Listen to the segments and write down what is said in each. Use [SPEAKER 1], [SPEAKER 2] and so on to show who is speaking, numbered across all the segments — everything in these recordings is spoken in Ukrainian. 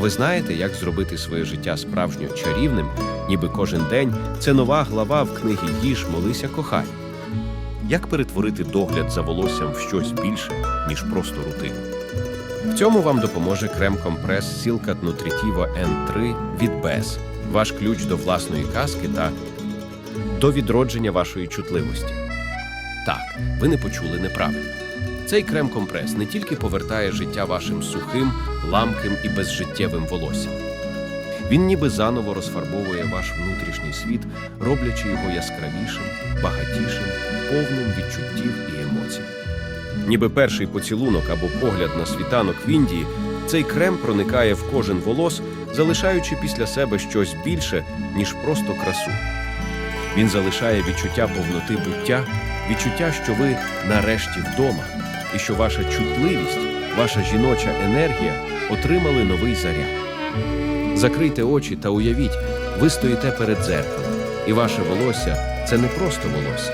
[SPEAKER 1] ви знаєте, як зробити своє життя справжньо чарівним, ніби кожен день це нова глава в книгі Їж, молися, кохай. Як перетворити догляд за волоссям в щось більше, ніж просто рутину? В цьому вам допоможе крем-компрес Silcat Nutritivo N3 від Bez, ваш ключ до власної казки та до відродження вашої чутливості. Так, ви не почули неправильно. Цей крем-компрес не тільки повертає життя вашим сухим, ламким і безжиттєвим волоссям. Він ніби заново розфарбовує ваш внутрішній світ, роблячи його яскравішим, багатішим, повним відчуттів і емоцій. Ніби перший поцілунок або погляд на світанок в Індії, цей крем проникає в кожен волос, залишаючи після себе щось більше, ніж просто красу. Він залишає відчуття повноти буття, відчуття, що ви нарешті вдома, і що ваша чутливість, ваша жіноча енергія отримали новий заряд. Закрийте очі та уявіть, ви стоїте перед дзеркалом, і ваше волосся це не просто волосся,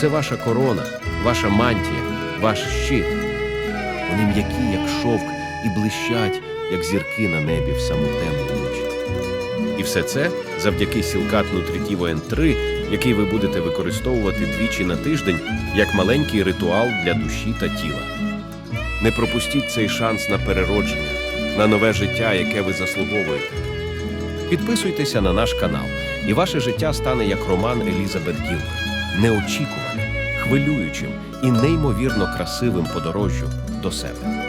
[SPEAKER 1] це ваша корона, ваша мантія, ваш щит. Вони м'які, як шовк, і блищать, як зірки на небі в саму темну ніч. І все це завдяки Сілкат Nutritivo N3, який ви будете використовувати двічі на тиждень як маленький ритуал для душі та тіла. Не пропустіть цей шанс на переродження, на нове життя, яке ви заслуговуєте. Підписуйтеся на наш канал, і ваше життя стане як роман Елізабет Гілберт, неочікуваним, хвилюючим і неймовірно красивим подорожжю до себе.